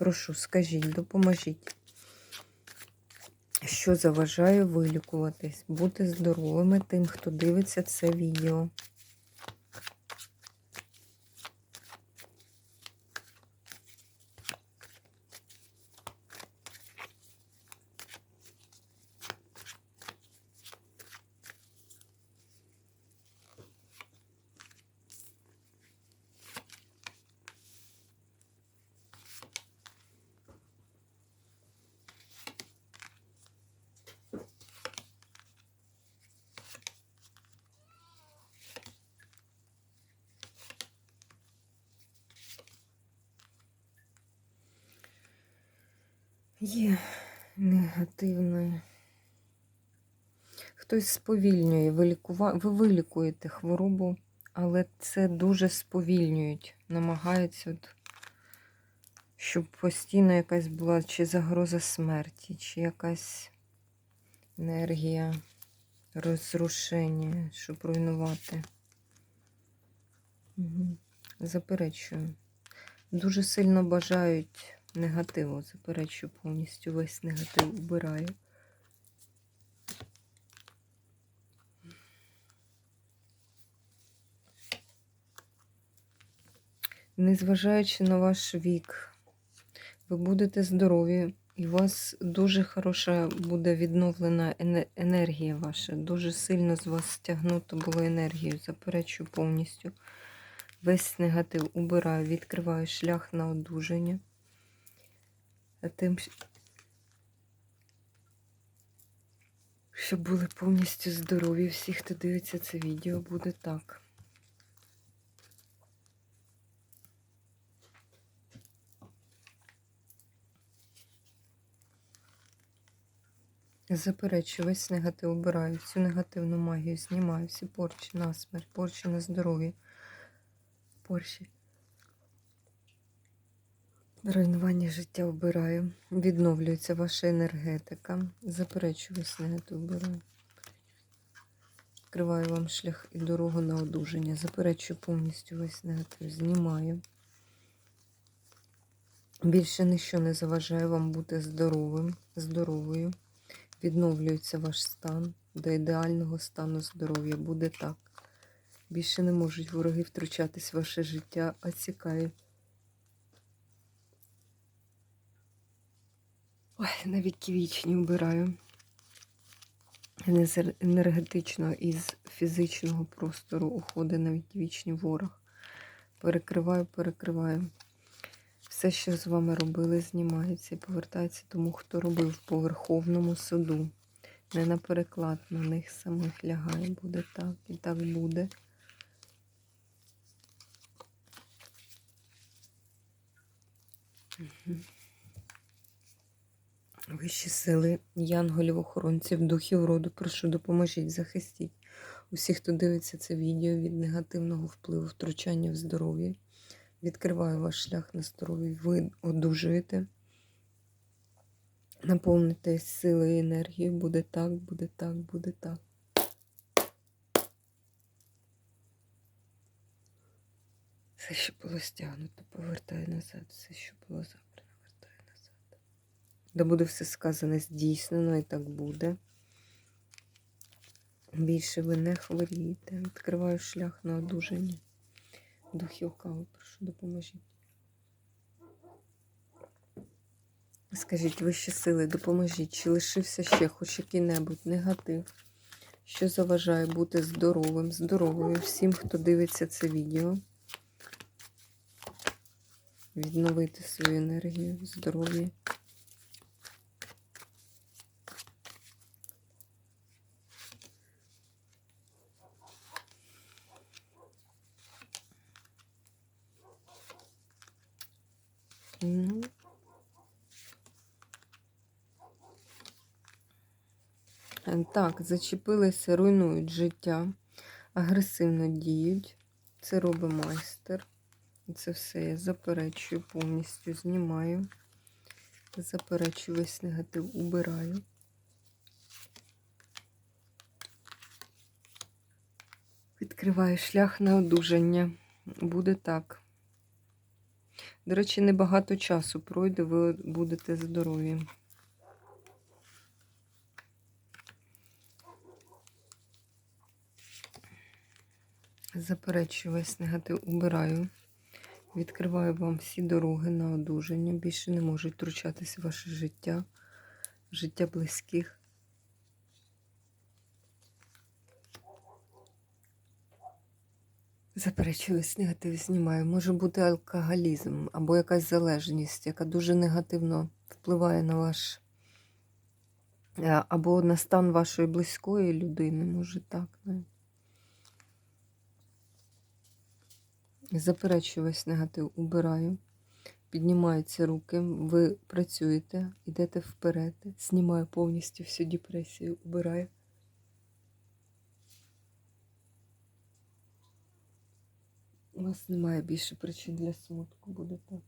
Прошу, скажіть, допоможіть, що заважає вилікуватись, бути здоровими тим, хто дивиться це відео. Є негативне. Хтось сповільнює, вилікува... ви вилікуєте хворобу, але це дуже сповільнюють. Намагаються, от, щоб постійно якась була чи загроза смерті, чи якась енергія розрушення, щоб руйнувати. Угу. Заперечую. Дуже сильно бажають негативу. Заперечую повністю весь негатив убираю. Незважаючи на ваш вік, ви будете здорові, і у вас дуже хороша буде відновлена енергія ваша. Дуже сильно з вас стягнуто було енергію. Заперечую повністю. Весь негатив убираю, відкриваю шлях на одужання. Тим, щоб були повністю здорові. Всі, хто дивиться це відео, буде так. Заперечую, весь негатив убираю, всю негативну магію знімаю, всі порчі на смерть, порчі на здоров'я, порчі. Руйнування життя вбираю. Відновлюється ваша енергетика. Заперечую весь негатив вбираю. Відкриваю вам шлях і дорогу на одужання. Заперечую повністю весь негатив. Знімаю. Більше ніщо не заважає вам бути здоровим, здоровою. Відновлюється ваш стан до ідеального стану здоров'я. Буде так. Більше не можуть вороги втручатись в ваше життя, а цікаві. Ой, навіть вічні вбираю. з енергетичного із фізичного простору уходить навіть вічний ворог. Перекриваю, перекриваю. Все, що з вами робили, знімається і повертається тому, хто робив по Верховному суду. Не на переклад на них самих лягає. Буде так і так буде. Угу. Вищі сили, янголів, охоронців, духів роду, прошу, допоможіть, захистіть усіх, хто дивиться це відео від негативного впливу, втручання в здоров'я. Відкриваю ваш шлях на здоров'я, ви одужуєте, наповните силою і енергією. Буде так, буде так, буде так. Все, що було стягнуто, повертаю назад, все, що було забрано. Да буде все сказане здійснено і так буде. Більше ви не хворієте. Відкриваю шлях на одужання. Духів кави, прошу, допоможіть. Скажіть, вищі сили, допоможіть, чи лишився ще хоч який-небудь негатив, що заважає бути здоровим, здоровою всім, хто дивиться це відео. Відновити свою енергію, здоров'я. Ну, Е, Так, зачепилися, руйнують життя, агресивно діють. Це робить майстер. Це все я заперечую, повністю знімаю. Заперечую весь негатив, убираю. Відкриваю шлях на одужання. Буде так. До речі, небагато часу пройде, ви будете здорові. Заперечую весь негатив, убираю. Відкриваю вам всі дороги на одужання. Більше не можуть втручатися в ваше життя, життя близьких. Заперечую весь негатив, знімаю. Може бути алкоголізм або якась залежність, яка дуже негативно впливає на ваш е, або на стан вашої близької людини, може так. навіть. Заперечую весь негатив, убираю. Піднімаються руки, ви працюєте, йдете вперед, знімаю повністю всю депресію, убираю. У вас немає більше причин для смутку, буде так.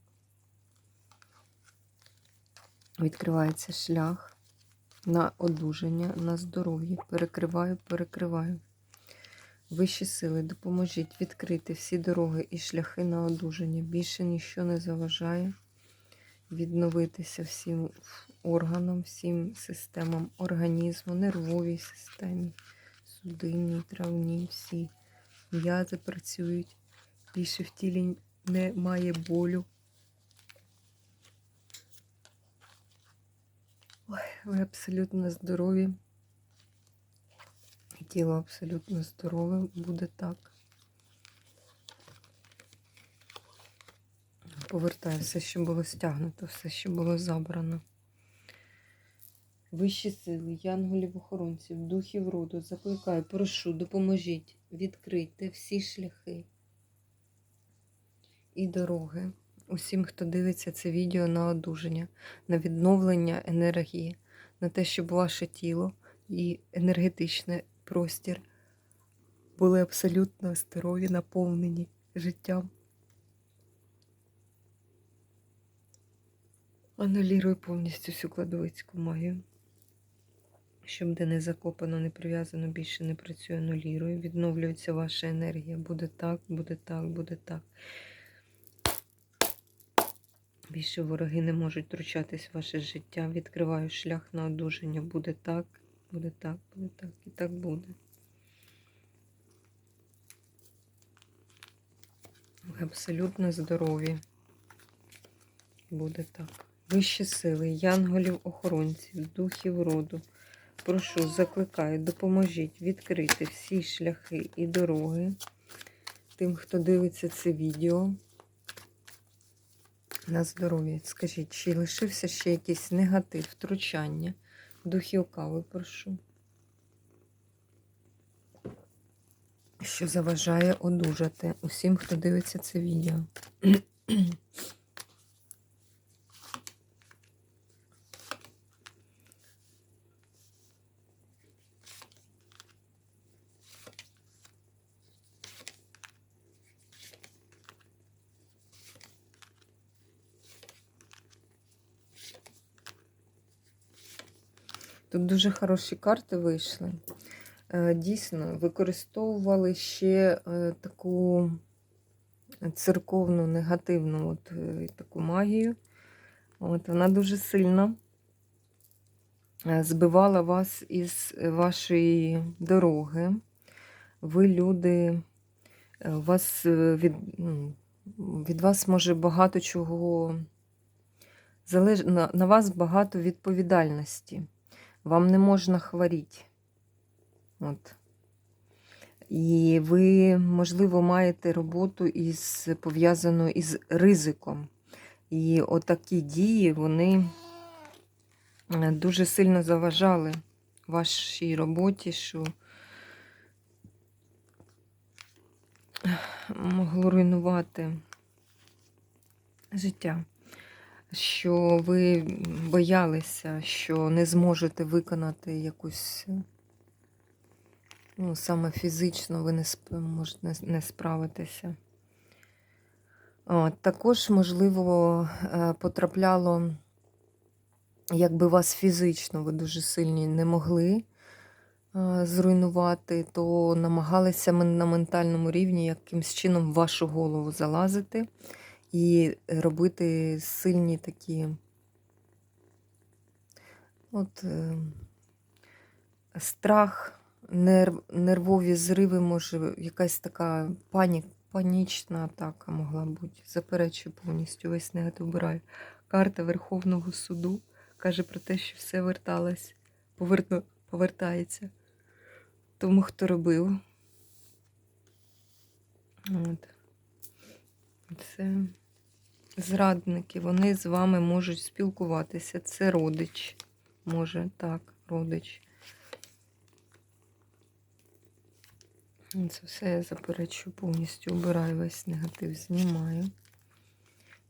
Відкривається шлях на одужання, на здоров'я. Перекриваю, перекриваю. Вищі сили, допоможіть відкрити всі дороги і шляхи на одужання. Більше ніщо не заважає відновитися всім органам, всім системам організму, нервовій системі, судинній, травній, всі м'язи працюють. Більше в тілі немає болю. Ой, ви абсолютно здорові. Тіло абсолютно здорове буде так. Повертаю все, що було стягнуто, все, що було забрано. Вищі сили, янголів охоронців, духів роду, закликаю, прошу, допоможіть, відкрийте всі шляхи і дороги усім, хто дивиться це відео на одужання, на відновлення енергії, на те, щоб ваше тіло і енергетичний простір були абсолютно здорові, наповнені життям. Анулірую повністю всю кладовицьку магію. Щоб де не закопано, не прив'язано, більше не працює, анулірую. Відновлюється ваша енергія. Буде так, буде так, буде так. Більше вороги не можуть втручатись в ваше життя. Відкриваю шлях на одужання. Буде так, буде так, буде так і так буде. Ви абсолютно здорові. Буде так. Вищі сили, янголів, охоронців, духів роду. Прошу, закликаю, допоможіть відкрити всі шляхи і дороги тим, хто дивиться це відео на здоров'я. Скажіть, чи лишився ще якийсь негатив, втручання? Духів кави, прошу. Що заважає одужати усім, хто дивиться це відео. Тут дуже хороші карти вийшли. Е, Дійсно, використовували ще е, таку церковну, негативну от, е, таку магію. От, Вона дуже сильно збивала вас із вашої дороги. Ви люди, вас від, ну, від вас може багато чого залеж... на, на вас багато відповідальності. Вам не можна хворіти. От. І ви, можливо, маєте роботу із пов'язану із ризиком. І отакі дії, вони е, дуже сильно заважали вашій роботі, що могло руйнувати життя. Що ви боялися, що не зможете виконати якусь, ну, саме фізично ви не можете не- справитися. От, також, можливо, е, потрапляло, якби вас фізично ви дуже сильні не могли е, зруйнувати, то намагалися на ментальному рівні якимсь чином в вашу голову залазити і робити сильні такі от, е, страх, нерв, нервові зриви, може, якась така панік, панічна атака могла бути. Заперечую повністю, весь негатив вбираю. Карта Верховного суду каже про те, що все верталось, поверну, повертається тому, хто робив. От. Це зрадники, вони з вами можуть спілкуватися. Це родич. Може, так, родич. Це все я заперечую повністю, обираю весь негатив, знімаю.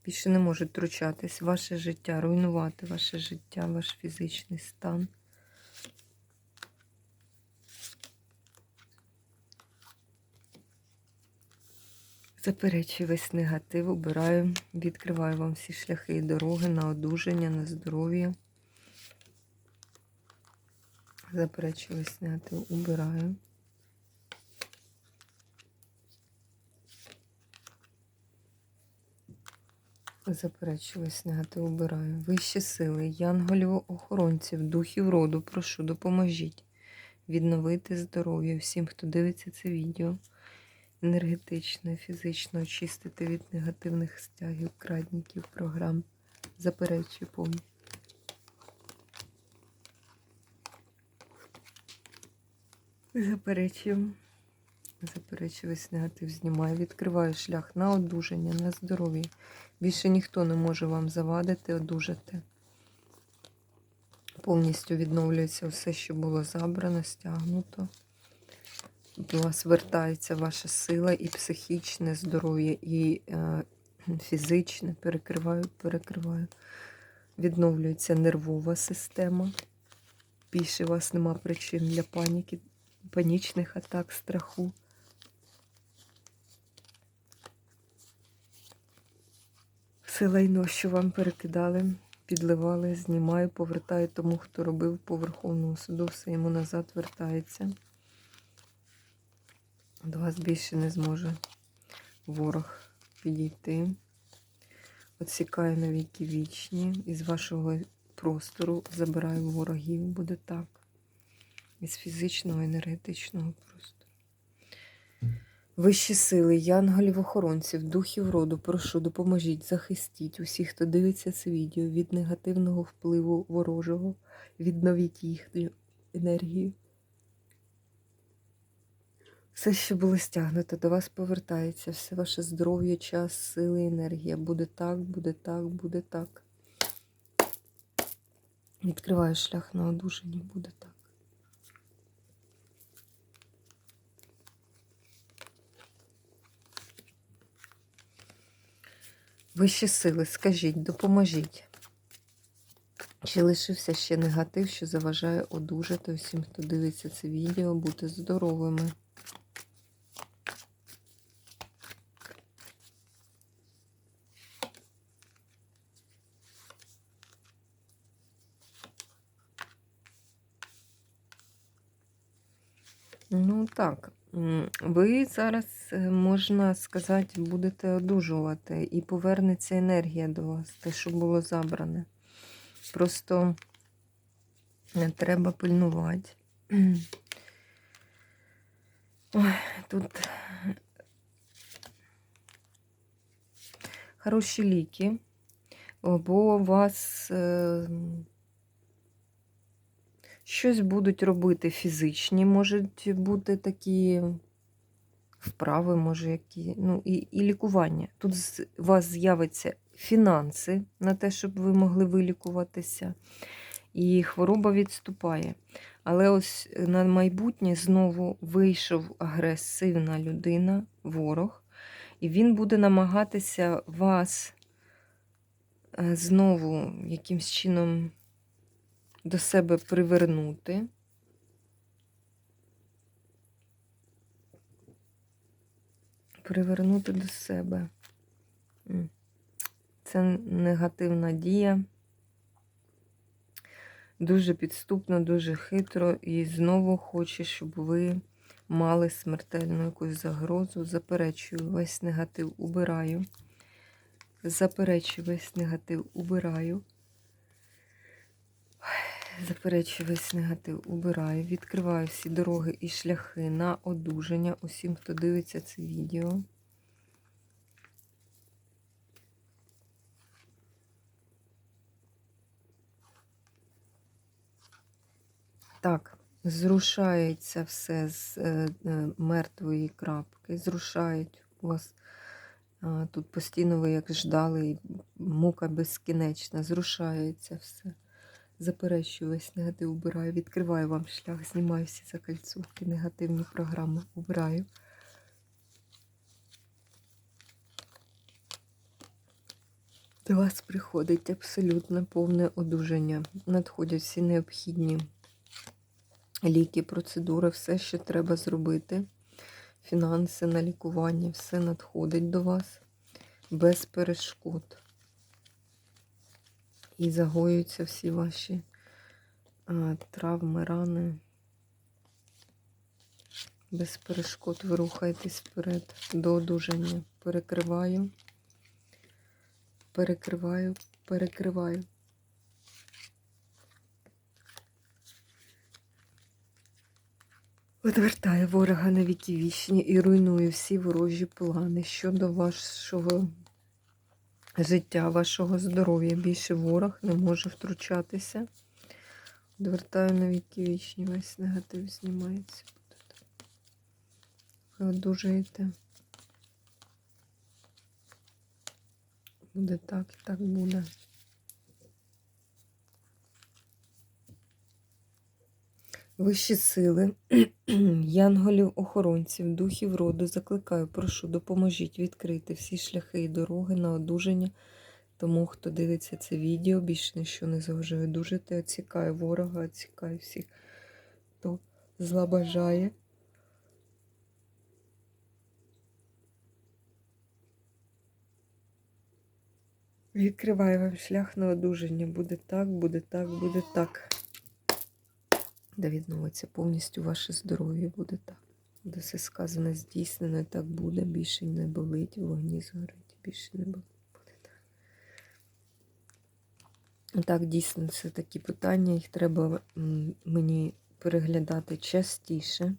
Більше не можуть втручатись ваше життя, руйнувати ваше життя, ваш фізичний стан. Заперечую весь негатив, обираю, відкриваю вам всі шляхи і дороги на одужання, на здоров'я. Заперечую негатив, убираю. Заперечую негатив, убираю. Вищі сили, янголів, охоронців, духів роду, прошу, допоможіть відновити здоров'я всім, хто дивиться це відео енергетично, фізично очистити від негативних стягів, крадників, програм. Заперечую повністю. Заперечую. Заперечую весь негатив, знімаю, відкриваю шлях на одужання, на здоров'я. Більше ніхто не може вам завадити, одужати. Повністю відновлюється все, що було забрано, стягнуто. До вас вертається ваша сила і психічне здоров'я, і е, фізичне. Перекриваю, перекриваю. Відновлюється нервова система. Більше у вас нема причин для паніки, панічних атак, страху. Все лайно, що вам перекидали, підливали, знімаю, повертаю тому, хто робив по Верховному суду, все йому назад вертається. До вас більше не зможе ворог підійти. Отсікаю на віки вічні. Із вашого простору забираю ворогів, буде так. Із фізичного, енергетичного простору. Вищі сили, янголів, охоронців, духів роду, прошу, допоможіть, захистіть усіх, хто дивиться це відео від негативного впливу ворожого, відновіть їхню енергію. Все, що було стягнуто, до вас повертається, все ваше здоров'я, час, сили, енергія. Буде так, буде так, буде так. Відкриваю шлях на одужання, буде так. Вищі сили, скажіть, допоможіть. Чи лишився ще негатив, що заважає одужати усім, хто дивиться це відео, бути здоровими? Ну так, ви зараз, е, можна сказати, будете одужувати і повернеться енергія до вас, те, що було забране. Просто е, треба пильнувати. Ой, тут хороші ліки, бо вас е, щось будуть робити фізичні, можуть бути такі вправи, може, які, ну, і, і лікування. Тут у вас з'явиться фінанси на те, щоб ви могли вилікуватися, і хвороба відступає. Але ось на майбутнє знову вийшов агресивна людина, ворог, і він буде намагатися вас е, знову якимсь чином до себе привернути. Привернути до себе. Це негативна дія. Дуже підступно, дуже хитро, і знову хоче, щоб ви мали смертельну якусь загрозу. Заперечую весь негатив, убираю. Заперечую весь негатив, убираю. Заперечую весь негатив, убираю. Відкриваю всі дороги і шляхи на одужання усім, хто дивиться це відео. Так, зрушається все з е, е, мертвої крапки. Зрушають у вас тут постійно ви як ждали, мука безкінечна, зрушається все. Заперечую весь негатив, убираю, відкриваю вам шлях, знімаю всі закальцовки, негативні програми, убираю. До вас приходить абсолютно повне одужання. Надходять всі необхідні ліки, процедури, все, що треба зробити. Фінанси на лікування, все надходить до вас без перешкод. І загоюються всі ваші а, травми, рани. Без перешкод ви рухаєтесь вперед до одужання. Перекриваю, перекриваю, перекриваю. Відвертаю ворога на віки вічні і руйную всі ворожі плани щодо вашого життя, вашого здоров'я. Більше ворог не може втручатися. Відвертаю на віки вічні, весь негатив знімається. Ви одужаєте. Буде так і так буде. Вищі сили, янголів-охоронців, духів роду закликаю, прошу, допоможіть відкрити всі шляхи і дороги на одужання тому, хто дивиться це відео, більше ніщо не заважає одужати, оцікаю ворога, оцікаю всіх, хто зла бажає. Відкриваю вам шлях на одужання. Буде так, буде так, буде так. Де відновиться повністю ваше здоров'я, буде так. Буде все сказане, здійснено, так буде. Більше не болить, вогні згорить, більше не болить. Так, дійсно, це такі питання, їх треба мені переглядати частіше.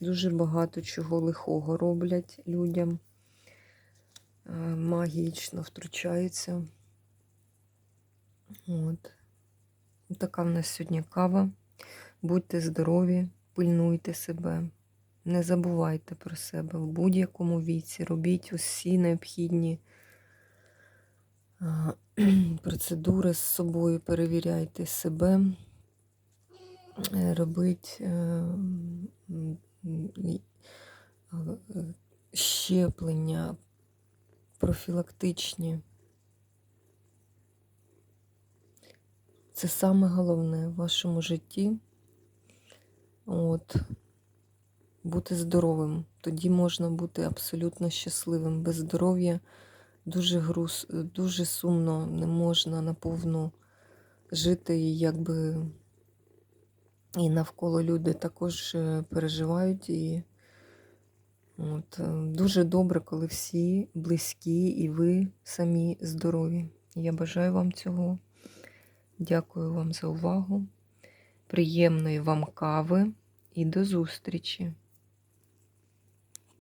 Дуже багато чого лихого роблять людям. Е, Магічно втручаються. От. Така в нас сьогодні кава. Будьте здорові, пильнуйте себе, не забувайте про себе в будь-якому віці. Робіть усі необхідні процедури з собою, перевіряйте себе, Е, робіть е, е, щеплення профілактичні. Це саме головне в вашому житті. От, бути здоровим. Тоді можна бути абсолютно щасливим. Без здоров'я дуже груз, дуже сумно, не можна наповну жити, якби і навколо люди також е, переживають. І от, е, дуже добре, коли всі близькі і ви самі здорові. Я бажаю вам цього. Дякую вам за увагу. Приємної вам кави і до зустрічі!